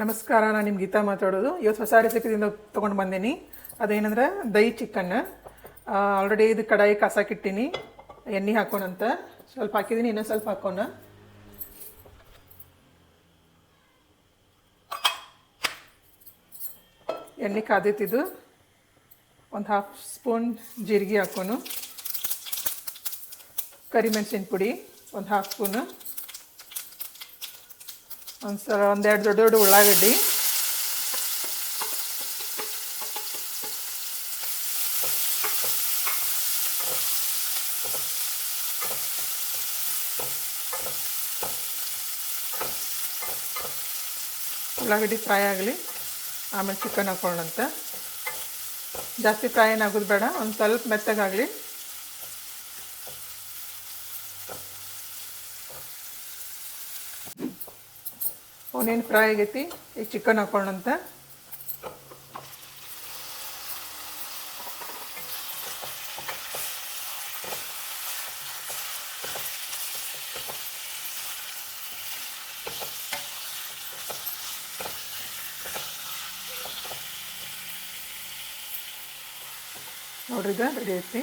ನಮಸ್ಕಾರ, ನಾನು ನಿಮ್ಮ ಗೀತಾ ಮಾತಾಡೋದು. ಇವತ್ತು ಹೊಸ ರೆಸಿಪಿದಿಂದ ತೊಗೊಂಡು ಬಂದೀನಿ. ಅದೇನಂದ್ರೆ ದಹಿ ಚಿಕನ್ ಆಲ್ರೆಡಿ ಇದು ಕಡಾಯಿ ಕಾಸಾಕಿಟ್ಟಿನಿ ಎಣ್ಣೆ ಹಾಕೋಣಂತ. ಸ್ವಲ್ಪ ಹಾಕಿದ್ದೀನಿ ಇನ್ನೂ ಸ್ವಲ್ಪ ಹಾಕೋಣ. ಎಣ್ಣೆ ಕಾದಿತ್ತಿದ್ದು ಒಂದು ಹಾಫ್ ಸ್ಪೂನ್ ಜೀರಿಗೆ ಹಾಕೋನು ಕರಿಮೆಣಸಿನ ಪುಡಿ, ಒಂದು ಹಾಫ್ ಸ್ಪೂನು ಒಂದು ಸಲ ಒಂದೆರಡು ದೊಡ್ಡ ದೊಡ್ಡ ಉಳ್ಳಾಗಡ್ಡಿ. ಉಳ್ಳಾಗಡ್ಡಿ ಫ್ರೈ ಆಗಲಿ, ಆಮೇಲೆ ಚಿಕನ್ ಹಾಕೊಳ್ಳೋಣಂತ. ಜಾಸ್ತಿ ಫ್ರೈ ಏನಾಗೋದು ಬೇಡ, ಒಂದು ಸ್ವಲ್ಪ ಮೆತ್ತಗಾಗಲಿ. ಅವನೇನು ಫ್ರೈ ಆಗೈತಿ? ಈಗ ಚಿಕನ್ ಹಾಕೊಳ್ಳೋಣಂತ. ನೋಡ್ರಿ ಇದು ರೆಡಿ ಐತಿ.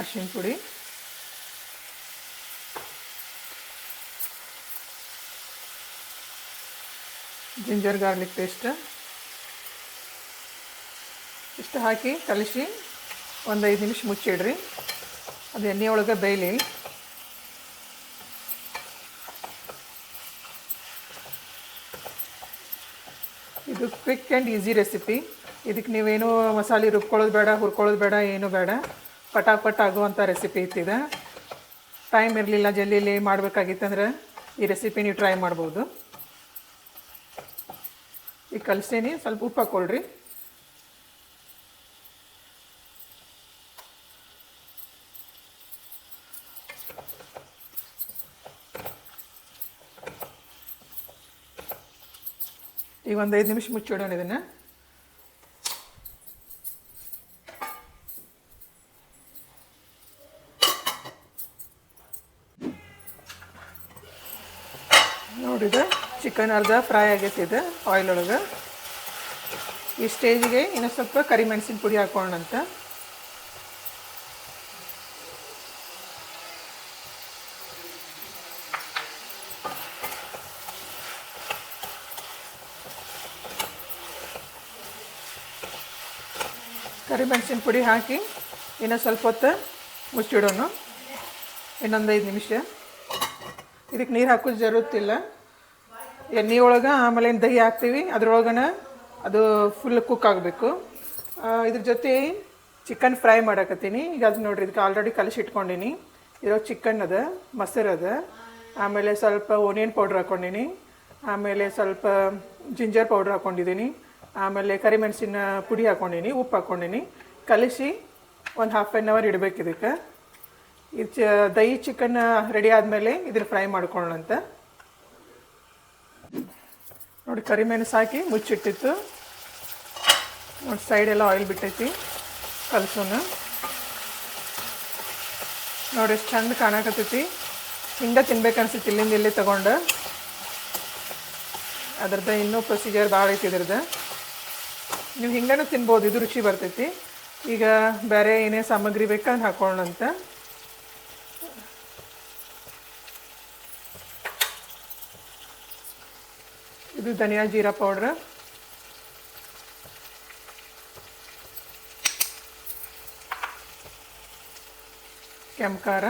ಅರ್ಶಿಣ ಪುಡಿ. Ginger garlic paste. ಇಷ್ಟು ಹಾಕಿ ಕಲಿಸಿ ಒಂದು ಐದು ನಿಮಿಷ ಮುಚ್ಚಿಡ್ರಿ. ಅದು ಎಣ್ಣೆ ಒಳಗೆ ಬೇಯಲಿ. ಇದು ಕ್ವಿಕ್ ಆ್ಯಂಡ್ ಈಸಿ ರೆಸಿಪಿ. ಇದಕ್ಕೆ ನೀವೇನು ಮಸಾಲೆ ರುಬ್ಕೊಳ್ಳೋದು ಬೇಡ, ಹುರ್ಕೊಳ್ಳೋದು ಬೇಡ, ಏನು ಬೇಡ. ಪಟಾಪಟ್ ಆಗುವಂಥ ರೆಸಿಪಿ ಇತ್ತಿದೆ. ಟೈಮ್ ಇರಲಿಲ್ಲ ಜಲ್ಲಿಲಿ ಮಾಡಬೇಕಾಗಿತ್ತಂದ್ರೆ ಈ ರೆಸಿಪಿ ನೀವು ಟ್ರೈ ಮಾಡ್ಬೋದು. ಈಗ ಕಲಿಸ್ತೀನಿ ಸ್ವಲ್ಪ ಉಪ್ಪು ಹಾಕ್ಕೊಳ್ರಿ. ಈಗ ಒಂದು ಐದು ನಿಮಿಷ ಮುಚ್ಚಿಡೋಣ ಇದನ್ನು. ನೋಡಿದ ಚಿಕನ್ ಅರ್ಧ ಫ್ರೈ ಆಗೈತೆ ಇದು ಆಯಿಲ್ ಒಳಗೆ. ಈ ಸ್ಟೇಜಿಗೆ ಇನ್ನೂ ಸ್ವಲ್ಪ ಕರಿಮೆಣಸಿನ ಪುಡಿ ಹಾಕೋಣಂತ ಕರಿಮೆಣಸಿನ ಪುಡಿ ಹಾಕಿ ಇನ್ನೂ ಸ್ವಲ್ಪ ಹೊತ್ತು ಮುಚ್ಚಿಡೋಣ. ಇನ್ನೊಂದು ಐದು ನಿಮಿಷ. ಇದಕ್ಕೆ ನೀರು ಹಾಕೋದು ಜರುತ್ತಿಲ್ಲ ಎಣ್ಣೆ ಒಳಗೆ, ಆಮೇಲೆ ದಹಿ ಹಾಕ್ತೀವಿ. ಅದ್ರೊಳಗನ ಅದು ಫುಲ್ ಕುಕ್ ಆಗಬೇಕು. ಇದ್ರ ಜೊತೆ ಚಿಕನ್ ಫ್ರೈ ಮಾಡಕತ್ತೀನಿ. ಈಗ ಅದು ನೋಡ್ರಿ, ಇದಕ್ಕೆ ಆಲ್ರೆಡಿ ಕಲಿಸಿ ಇಟ್ಕೊಂಡಿನಿ. ಇರೋ ಚಿಕನ್ ಅದ, ಮೊಸರು ಅದ. ಆಮೇಲೆ ಸ್ವಲ್ಪ ಓನಿಯನ್ ಪೌಡ್ರ್ ಹಾಕ್ಕೊಂಡಿನಿ ಆಮೇಲೆ ಸ್ವಲ್ಪ ಜಿಂಜರ್ ಪೌಡ್ರ್ ಹಾಕ್ಕೊಂಡಿದ್ದೀನಿ ಆಮೇಲೆ ಕರಿಮೆಣಸಿನ ಪುಡಿ ಹಾಕ್ಕೊಂಡಿನಿ ಉಪ್ಪು ಹಾಕ್ಕೊಂಡಿನಿ ಕಲಿಸಿ ಒಂದು ಹಾಫ್ ಆ್ಯನ್ ಅವರ್ ಇಡಬೇಕು ಇದಕ್ಕೆ. ಇದು ಚ, ದಹಿ ಚಿಕನ್ ರೆಡಿ ಆದಮೇಲೆ ಇದನ್ನು ಫ್ರೈ ಮಾಡ್ಕೊಳ್ಳೋಣಂತ ನೋಡಿ ಕರಿಮೆಣಸು ಹಾಕಿ ಮುಚ್ಚಿಟ್ಟಿತ್ತು. ನೋಡಿ ಸೈಡೆಲ್ಲ ಆಯಿಲ್ ಬಿಟ್ಟೈತಿ ಕಲಸೋನು ನೋಡಿ, ಎಷ್ಟು ಚಂದ ಕಾಣಕತ್ತೈತಿ. ಹಿಂಗೆ ತಿನ್ಬೇಕು ಅನ್ಸುತ್ತೆ ಇಲ್ಲಿಂದ ಇಲ್ಲಿ ತಗೊಂಡು. ಅದ್ರದ್ದು ಇನ್ನೂ ಪ್ರೊಸೀಜರ್ ಭಾಳ ಐತಿ ಇದ್ರದ್ದು. ನೀವು ಹಿಂಗನೂ ತಿನ್ಬೋದು, ಇದು ರುಚಿ ಬರ್ತೈತಿ. ಈಗ ಬೇರೆ ಏನೇ ಸಾಮಗ್ರಿ ಬೇಕಂದ್ರೆ ಹಾಕೊಳ್ಳೋಣಂತ. ಇದು ಧನಿಯಾ ಜೀರಾ ಪೌಡ್ರ್. ಕೆಂಪು ಖಾರ.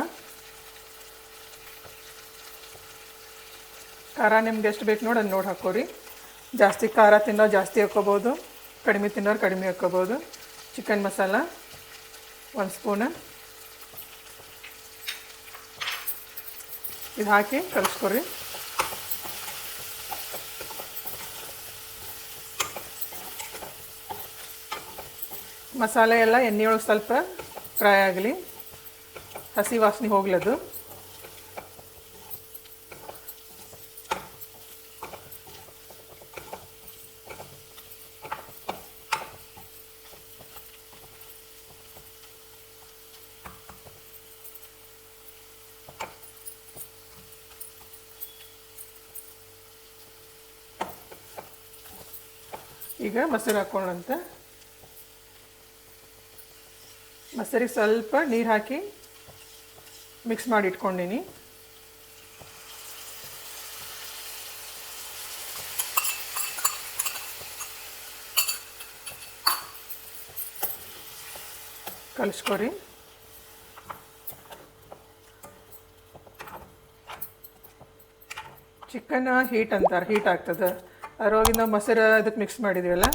ಖಾರ ನಿಮ್ಗೆ ಎಷ್ಟು ಬೇಕು ನೋಡಿ ನೋಡಿ ಹಾಕೋರಿ ಜಾಸ್ತಿ ಖಾರ ತಿನ್ನೋ ಜಾಸ್ತಿ ಹಾಕ್ಕೋಬೋದು. ಕಡಿಮೆ ತಿನ್ನೋರು ಕಡಿಮೆ ಹಾಕ್ಕೋಬೋದು. ಚಿಕನ್ ಮಸಾಲ ಒಂದು ಸ್ಪೂನ. ಇದು ಹಾಕಿ ಕಲಿಸ್ಕೊರಿ. ಮಸಾಲೆ ಎಲ್ಲ ಒಳಗೆ ಸ್ವಲ್ಪ ಫ್ರೈ ಆಗಲಿ. ಹಸಿ ವಾಸನೆ ಹೋಗ್ಲದು. ಈಗ ಮೊಸರು ಹಾಕೊಳ್ಳೋಂತ ಮೊಸರಿಗೆ ಸ್ವಲ್ಪ ನೀರು ಹಾಕಿ ಮಿಕ್ಸ್ ಮಾಡಿ ಇಟ್ಕೊಂಡಿನಿ. ಕಲಿಸ್ಕೊರಿ. ಚಿಕನ್ ಹೀಟ್ ಅಂತಾರೆ, ಹೀಟ್ ಆಗ್ತದೆ. ಅದ್ರೊಳಗೆ ನಾವು ಮೊಸರು ಅದಕ್ಕೆ ಮಿಕ್ಸ್ ಮಾಡಿದ್ದೀವಲ್ಲ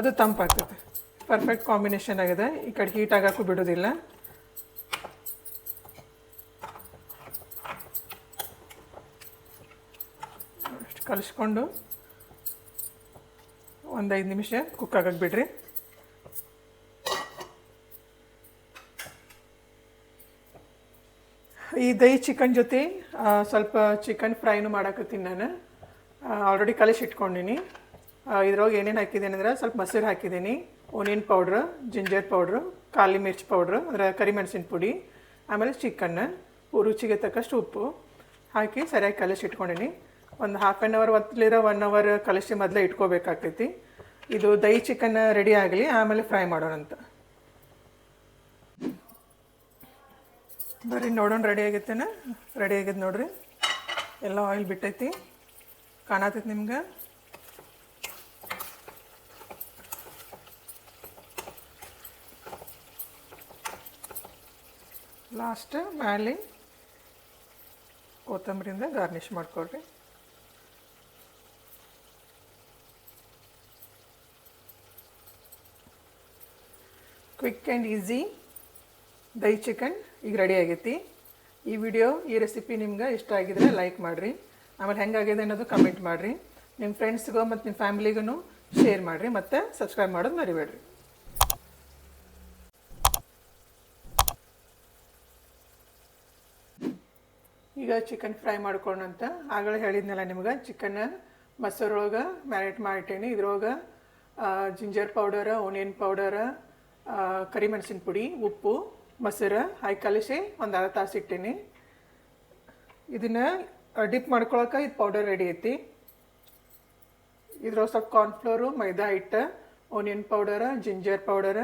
ಅದು ತಂಪಾಗ್ತದೆ. ಪರ್ಫೆಕ್ಟ್ ಕಾಂಬಿನೇಷನ್ ಆಗಿದೆ. ಈ ಕಡೆ ಹೀಟ್ ಆಗೋಕ್ಕೂ ಬಿಡೋದಿಲ್ಲ. ಕಲಿಸ್ಕೊಂಡು ಒಂದು ಐದು ನಿಮಿಷ ಕುಕ್ ಆಗಕ್ಕೆ ಬಿಡ್ರಿ. ಈ ದಹಿ ಚಿಕನ್ ಜೊತೆ ಸ್ವಲ್ಪ ಚಿಕನ್ ಫ್ರೈನು ಮಾಡಾಕತ್ತೀನಿ ನಾನು. ಆಲ್ರೆಡಿ ಕಲಿಸಿ ಇಟ್ಕೊಂಡಿನಿ. ಇದ್ರೊಳಗೆ ಏನೇನು ಹಾಕಿದ್ದೀನಿ ಅಂದರೆ ಸ್ವಲ್ಪ ಮೊಸರು ಹಾಕಿದ್ದೀನಿ. ಓನಿಯನ್ ಪೌಡ್ರ್ ಜಿಂಜರ್ ಪೌಡ್ರ್ ಕಾಲಿ ಮಿರ್ಚ್ ಪೌಡ್ರ್ ಅಂದರೆ ಕರಿಮೆಣಸಿನ ಪುಡಿ, ಆಮೇಲೆ ಚಿಕನ್ ರುಚಿಗೆ ತಕ್ಕಷ್ಟು ಉಪ್ಪು ಹಾಕಿ ಸರಿಯಾಗಿ ಕಲಸಿ ಇಟ್ಕೊಂಡಿನಿ. ಒಂದು ಹಾಫ್ ಆ್ಯನ್ ಅವರ್ ಒತ್ತಲಿರೋ ಒನ್ ಅವರ್ ಕಲಸಿ ಮೊದಲೇ ಇಟ್ಕೋಬೇಕಾಗ್ತೈತಿ. ಇದು ದಹಿ ಚಿಕನ್ ರೆಡಿ ಆಗಲಿ, ಆಮೇಲೆ ಫ್ರೈ ಮಾಡೋಣಂತ ಬರ್ರಿ, ನೋಡೋಣ ರೆಡಿ ಆಗೈತೇನ ರೆಡಿ ಆಗ್ಯದ ನೋಡ್ರಿ. ಎಲ್ಲ ಆಯಿಲ್ ಬಿಟ್ಟೈತಿ. ಕಾಣತೈತಿ ನಿಮ್ಗೆ? ಲಾಸ್ಟ್ ಮ್ಯಾಲೆ ಕೊತ್ತಂಬರಿಯಿಂದ ಗಾರ್ನಿಷ್ ಮಾಡ್ಕೊಳ್ರಿ. Quick and easy dahi chicken ಈಗ ರೆಡಿ ಆಗೈತಿ. ಈ ವಿಡಿಯೋ ಈ ರೆಸಿಪಿ ನಿಮ್ಗೆ ಇಷ್ಟ ಆಗಿದ್ರೆ ಲೈಕ್ ಮಾಡಿರಿ. ಆಮೇಲೆ ಹೆಂಗಾಗಿದೆ ಅನ್ನೋದು ಕಮೆಂಟ್ ಮಾಡಿರಿ. ನಿಮ್ಮ ಫ್ರೆಂಡ್ಸ್ಗೂ ಮತ್ತು ನಿಮ್ಮ ಫ್ಯಾಮಿಲಿಗೂ ಶೇರ್ ಮಾಡಿರಿ, ಮತ್ತು ಸಬ್ಸ್ಕ್ರೈಬ್ ಮಾಡೋದು ಮರಿಬೇಡ್ರಿ. ಈಗ ಚಿಕನ್ ಫ್ರೈ ಮಾಡ್ಕೊಂಡಂತ ಆಗಲೇ ಹೇಳಿದ್ನಲ್ಲ ನಿಮ್ಗೆ? ಚಿಕನ್ ಮೊಸರೊಳಗೆ ಮ್ಯಾರಿನೇಟ್ ಮಾಡಿಟ್ಟೇನಿ. ಇದ್ರೊಳಗೆ ಜಿಂಜರ್ ಪೌಡರ ಓನಿಯನ್ ಪೌಡರ ಕರಿಮೆಣಸಿನ ಪುಡಿ, ಉಪ್ಪು, ಮೊಸರು, ಹಾಯಿ ಕಲಸಿ ಒಂದು ಅರ್ಧ ತಾಸು ಇಟ್ಟೀನಿ. ಇದನ್ನು ಡಿಪ್ ಮಾಡ್ಕೊಳಕ್ಕೆ ಇದು ಪೌಡರ್ ರೆಡಿ ಐತಿ. ಇದ್ರೊಳಗೆ ಸ್ವಲ್ಪ ಕಾರ್ನ್ಫ್ಲೋರು ಮೈದಾ ಹಿಟ್ಟು ಓನಿಯನ್ ಪೌಡರ ಜಿಂಜರ್ ಪೌಡರ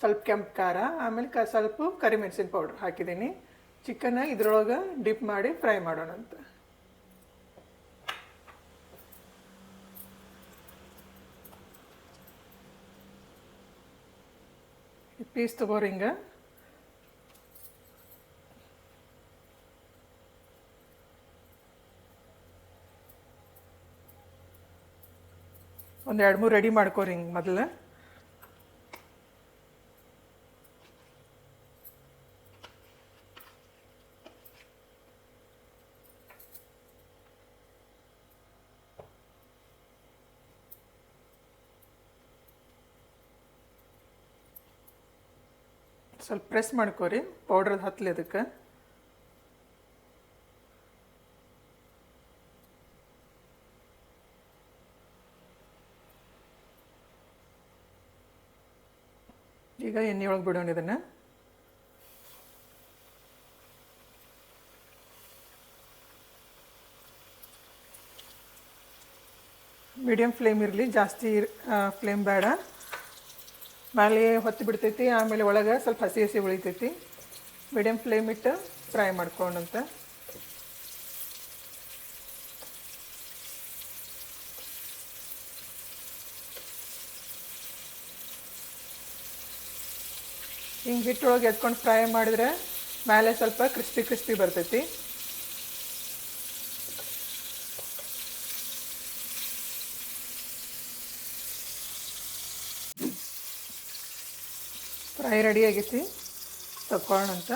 ಸ್ವಲ್ಪ ಕೆಂಪು ಖಾರ, ಆಮೇಲೆ ಕ, ಸ್ವಲ್ಪ ಕರಿಮೆಣಸಿನ ಪೌಡ್ರ್ ಹಾಕಿದ್ದೀನಿ ಚಿಕನ್ನ ಇದ್ರೊಳಗೆ ಡಿಪ್ ಮಾಡಿ ಫ್ರೈ ಮಾಡೋಣಂತ ಪೀಸ್ ತಗೋರಿ ಹಿಂಗೆ. ಒಂದು ಎರಡು ಮೂರು ರೆಡಿ ಮಾಡ್ಕೋರಿ ಹಿಂಗೆ ಮೊದಲು. ಸ್ವಲ್ಪ ಪ್ರೆಸ್ ಮಾಡ್ಕೋರಿ ಪೌಡ್ರ್ ಹತ್ತಲಿ ಅದಕ್ಕೆ. ಈಗ ಎಣ್ಣೆ ಒಳಗೆ ಬಿಡೋಣ ಇದನ್ನು. ಮೀಡಿಯಮ್ ಫ್ಲೇಮ್ ಇರಲಿ, ಜಾಸ್ತಿ ಫ್ಲೇಮ್ ಬೇಡ. ಮೇಲೆ ಹೊತ್ತು ಬಿಡ್ತೈತಿ, ಆಮೇಲೆ ಒಳಗೆ ಸ್ವಲ್ಪ ಹಸಿ ಹಸಿ ಉಳಿತೈತಿ ಮೀಡಿಯಮ್ ಫ್ಲೇಮ್ ಇಟ್ಟು ಫ್ರೈ ಮಾಡ್ಕೊಂಡಂತ. ಹಿಂಗೆ ಹಿಟ್ಟೊಳಗೆ ಎತ್ಕೊಂಡು ಫ್ರೈ ಮಾಡಿದ್ರೆ, ಮೇಲೆ ಸ್ವಲ್ಪ ಕ್ರಿಸ್ಪಿ ಕ್ರಿಸ್ಪಿ ಬರ್ತೈತಿ. ಫ್ರೈ ರೆಡಿ ಆಗೈತಿ. ತಗೊಳ್ಳೋಣಂತ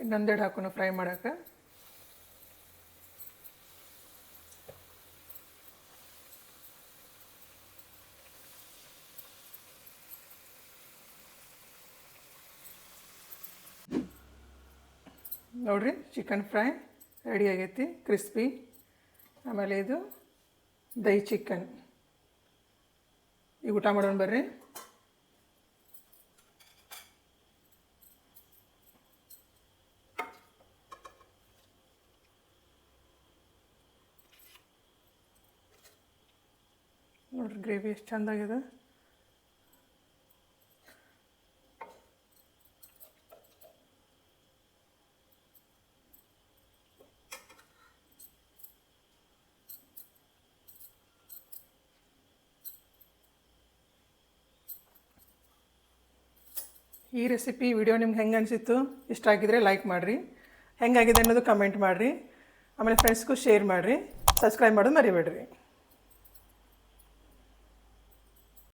ಇನ್ನೊಂದೆರಡು ಹಾಕೋಣ ಫ್ರೈ ಮಾಡೋಕೆ ನೋಡ್ರಿ ಚಿಕನ್ ಫ್ರೈ ರೆಡಿ ಆಗೈತಿ ಕ್ರಿಸ್ಪಿ ಆಮೇಲೆ ಇದು ದಹಿ ಚಿಕನ್ ಈಗ ಊಟ ಮಾಡೋಣ ಬರ್ರಿ. ನೋಡ್ರಿ ಗ್ರೇವಿ ಎಷ್ಟು ಚಂದಾಗಿದೆ ಈ ರೆಸಿಪಿ ವಿಡಿಯೋ ನಿಮ್ಗೆ ಹೆಂಗೆ ಅನಿಸಿತ್ತು? ಇಷ್ಟ ಆಗಿದ್ರೆ ಲೈಕ್ ಮಾಡಿರಿ. ಹೆಂಗಾಗಿದೆ ಅನ್ನೋದು ಕಮೆಂಟ್ ಮಾಡಿರಿ. ಆಮೇಲೆ ಫ್ರೆಂಡ್ಸ್ಗೂ ಶೇರ್ ಮಾಡಿರಿ. ಸಬ್ಸ್ಕ್ರೈಬ್ ಮಾಡೋದು ಮರಿಬೇಡ್ರಿ.